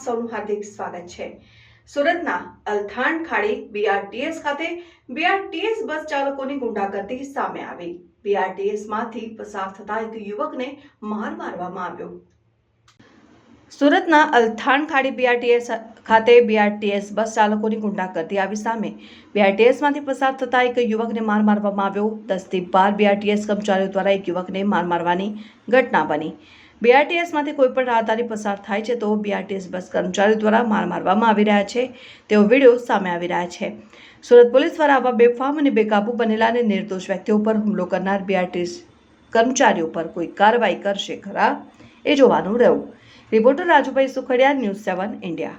સૌનું હાર્દિક સ્વાગત છે. સુરતના અલથાણ ખાડી બીઆરટીએસ ખાતે બીઆરટીએસ બસ ચાલકોની ગુંડાગર્દી સામે આવી. બીઆરટીએસમાંથી પસાર થતા એક યુવકને માર મારવામાં આવ્યો. સુરતના અલથાણ ખાડી બીઆરટીએસ ખાતે બીઆરટીએસ બસ ચાલકોની ગુંડાગર્દી આવી સામે બીઆરટીએસમાંથી પસાર થતા એક યુવકને માર મારવામાં આવ્યો. દસથી બાર બીઆરટીએસ કર્મચારીઓ દ્વારા એક યુવકને માર મારવાની ઘટના બની. બીઆરટીએસમાંથી કોઈ પણ રાહદારી પસાર થાય છે તો બીઆરટીએસ બસ કર્મચારીઓ દ્વારા માર મારવામાં આવી રહ્યા છે. તેવો વીડિયો સામે આવી રહ્યા છે. સુરત પોલીસ દ્વારા આવા બેફામ અને બેકાબૂ બનેલા અને નિર્દોષ વ્યક્તિઓ પર હુમલો કરનાર બીઆરટીએસ કર્મચારીઓ પર કોઈ કાર્યવાહી કરશે ખરા? એ જોવાનું રહ્યું. Reporter Rajubhai Sukhadiya, news seven India.